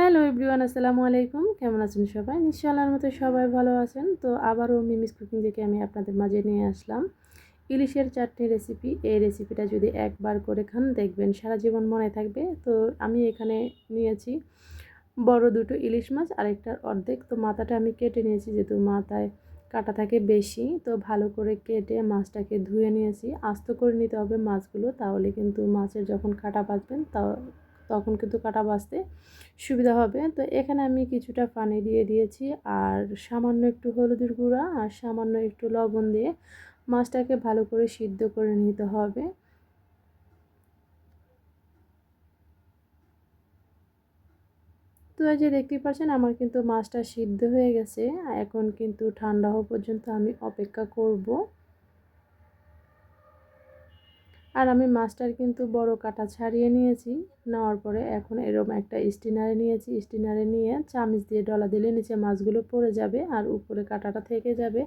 Hello everyone, আসসালামু আলাইকুম। কেমন আছেন সবাই? নিশ্চয় আল্লাহর মতো সবাই ভালো আছেন। তো আবারও মিমিস কুকিং থেকে আমি আপনাদের মাঝে নিয়ে আসলাম। ইলিশের চারটে রেসিপি এই রেসিপিটা যদি একবার করে খান, দেখবেন সারা জীবন মনে থাকবে। তো আমি এখানে নিয়েছি বড় দুটো ইলিশ মাছ, আরেকটার অর্ধেক। তো মাথাটা আমি কেটে নিয়েছি, যেহেতু মাথায় কাটা থাকে বেশি। তো ভালো করে কেটে মাছটাকে ধুয়ে নিয়েছি। আস্ত করে নিতে হবে মাছগুলো, তাহলে কিন্তু মাছের যখন কাটা বাঁচবেন তা তখন কিন্তু কাটা বাঁচতে সুবিধা হবে। তো এখানে আমি কিছুটা পানি দিয়ে দিয়েছি আর সামান্য একটু হলুদের গুঁড়া আর সামান্য একটু লবণ দিয়ে মাছটাকে ভালো করে সিদ্ধ করে নিতে হবে। তো এই যে দেখতেই পাচ্ছেন আমার কিন্তু মাছটা সিদ্ধ হয়ে গেছে। এখন কিন্তু ঠান্ডা হওয়া পর্যন্ত আমি অপেক্ষা করব। আর আমি মাছটার কিন্তু বড় কাটা ছাড়িয়ে নিয়েছি। নেওয়ার পরে এখন এরকম একটা স্টিনারে নিয়েছি। স্টিনারে নিয়ে চামিচ দিয়ে ডলা দিলে নিচে মাছগুলো পড়ে যাবে আর উপরে কাটাটা থেকে যাবে।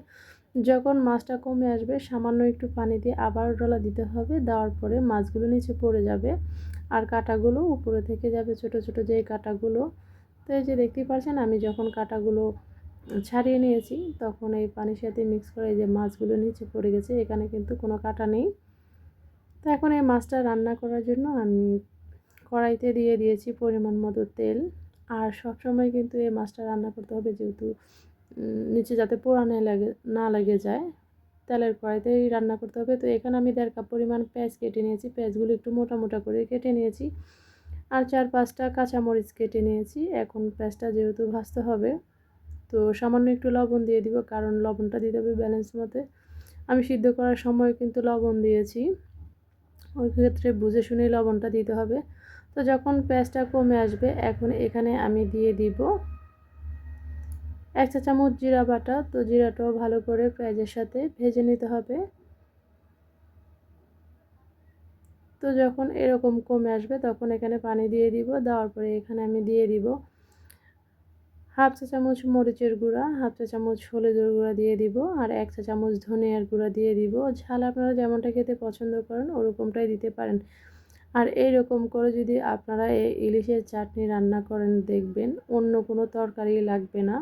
যখন মাছটা কমে আসবে, সামান্য একটু পানি দিয়ে আবার ডলা দিতে হবে। দেওয়ার পরে মাছগুলো নিচে পড়ে যাবে আর কাটাগুলো উপরে থেকে যাবে, ছোট ছোট যেই কাটাগুলো। তো এই যে দেখতেই পাচ্ছেন আমি যখন কাটাগুলো ছাড়িয়ে নিয়েছি, তখন এই পানির সাথে মিক্স করে এই যে মাছগুলো নিচে পড়ে গেছে। এখানে কিন্তু কোনো কাটা নেই। তো এখন এই মাছটা রান্না করার জন্য আমি কড়াইতে দিয়ে দিয়েছি পরিমাণ মতো তেল। আর সবসময় কিন্তু এই মাছটা রান্না করতে হবে যেহেতু নিচে যাতে পোড়ানো লাগে, না লেগে যায়। তেলের কড়াইতেই রান্না করতে হবে। তো এখানে আমি দেড় কাপ পরিমাণ পেঁয়াজ কেটে নিয়েছি। পেঁয়াজগুলো একটু মোটা মোটা করে কেটে নিয়েছি। আর চার পাঁচটা কাঁচামরিচ কেটে নিয়েছি। এখন পেঁয়াজটা যেহেতু ভাজতে হবে, তো সামান্য একটু লবণ দিয়ে দিব, কারণ লবণটা দিতে হবে ব্যালেন্স মতে। আমি সিদ্ধ করার সময় কিন্তু লবণ দিয়েছি। ওই ক্ষেত্রে বুঝে শুনে লবণটা দিতে হবে। তো যখন পেঁয়াজটা কমে আসবে, এখন এখানে আমি দিয়ে দিব এক চা চামচ জিরা বাটা। তো জিরাটাও ভালো করে পেঁয়াজের সাথে ভেজে নিতে হবে। তো যখন এরকম কমে আসবে, তখন এখানে পানি দিয়ে দিব। দেওয়ার পরে এখানে আমি দিয়ে দিব হাফ চা চামচ মরিচের গুঁড়া, হাফ চা চামচ হলুদের গুঁড়া দিয়ে দিব আর এক চা চামচ ধনিয়ার গুঁড়া দিয়ে দিব। ঝাল আপনারা যেমনটা খেতে পছন্দ করেন, ওরকমটাই দিতে পারেন। আর এইরকম করে যদি আপনারা এই ইলিশের চাটনি রান্না করেন, দেখবেন অন্য কোনো তরকারি লাগবে না।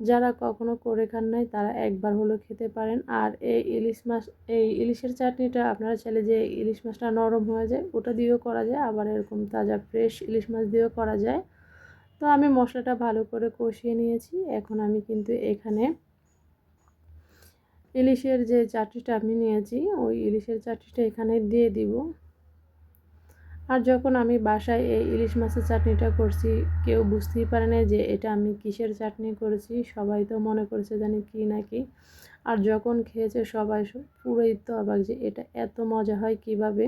যারা কখনো করে খান নাই, তারা একবার হলো খেতে পারেন। আর এই ইলিশ মাছ, এই ইলিশের চাটনিটা আপনারা চাইলে যে ইলিশ মাছটা নরম হয়ে যায়, ওটা দিয়েও করা যায়। আবার এরকম তাজা, ফ্রেশ ইলিশ মাছ দিয়েও করা যায়। তো আমি মশলাটা ভালো করে কষিয়ে নিয়েছি। এখন আমি কিন্তু এখানে ইলিশের যে চাটনিটা আমি নিয়েছি, ওই ইলিশের চাটনিটা এখানে দিয়ে দিব। আর যখন আমি বাসায় এই ইলিশ মাছের চাটনিটা করছি, কেউ বুঝতেই পারে না যে এটা আমি কিসের চাটনি করেছি, সবাই তো মনে করছে জানি কি না কি। আর যখন খেয়েছে সবাই পুরোই তো অবাক যে এটা এত মজা হয় কীভাবে।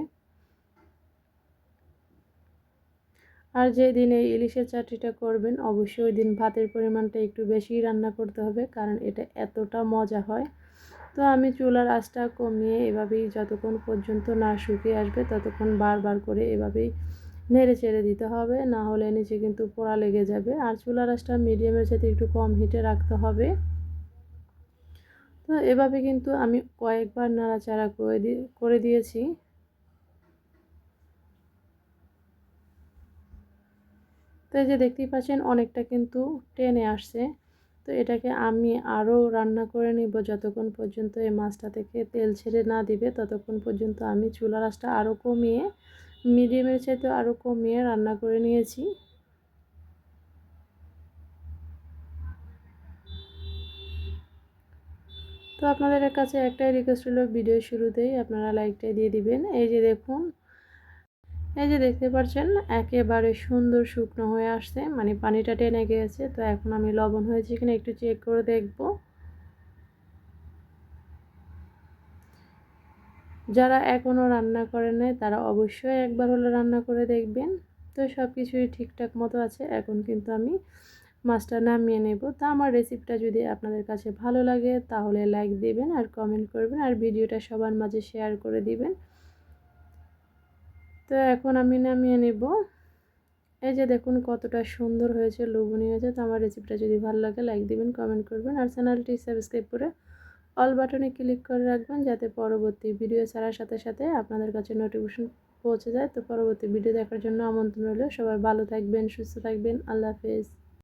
আর যেদিন এই ইলিশের চাটনিটা করবেন, অবশ্যই ওই দিন ভাতের পরিমাণটা একটু বেশি রান্না করতে হবে, কারণ এটা এতটা মজা হয়। তো আমি চুলার আঁচটা কমিয়ে এভাবেই যতক্ষণ পর্যন্ত না শুকিয়ে আসবে, ততক্ষণ বারবার করে এভাবেই নেড়ে চেড়ে দিতে হবে, না হলে নিচে কিন্তু পোড়া লেগে যাবে। আর চুলার আঁচটা মিডিয়ামের সাথে একটু কম হিটে রাখতে হবে। তো এভাবে কিন্তু আমি কয়েকবার নাড়াচাড়া করে দিয়ে, করে দিয়েছি। তো এই যে দেখতেই পাচ্ছেন, অনেকটা কিন্তু টেনে আসছে। তো এটাকে আমি আরও রান্না করে নিব যতক্ষণ পর্যন্ত এই মাছটা থেকে তেল ছেড়ে না দিবে, ততক্ষণ পর্যন্ত আমি চুলার আঁচটা আরও কমিয়ে, মিডিয়ামের চাইতে আরও কমিয়ে রান্না করে নিয়েছি। তো আপনাদের কাছে একটাই রিকোয়েস্ট হলো ভিডিও শুরুতেই আপনারা লাইকটা দিয়ে দিবেন। এই যে দেখুন এই যে দেখতে পাচ্ছেন একেবারে সুন্দর শুকনো হয়ে আসছে মানে পানিটা টেনে গিয়েছে, তো এখন আমি লবণ হয়েছে কিনা একটু চেক করে দেখব। যারা এখনও রান্না করেন নাই, তারা অবশ্যই একবার হলে রান্না করে দেখবেন। তো সব কিছুই ঠিকঠাক মতো আছে, এখন কিন্তু আমি মাছটা নামিয়ে নেব। তা আমার রেসিপিটা যদি আপনাদের কাছে ভালো লাগে, তাহলে লাইক দিবেন আর কমেন্ট করবেন, আর ভিডিওটা সবার মাঝে শেয়ার করে দিবেন। তো এখন আমি নামিয়ে নেব। এই যে দেখুন কতটা সুন্দর হয়েছে লোভনীয় হয়েছে। তো আমার রেসিপিটা যদি ভালো লাগে লাইক দিবেন কমেন্ট করবেন আর চ্যানেলটি সাবস্ক্রাইব করে অল বাটনে ক্লিক করে রাখবেন যাতে পরবর্তী ভিডিও ছাড়ার সাথে সাথে আপনাদের কাছে নোটিফিকেশন পৌঁছে যায়। তো পরবর্তী ভিডিও দেখার জন্য আমন্ত্রণ রইল। সবাই ভালো থাকবেন, সুস্থ থাকবেন। আল্লাহ হাফেজ।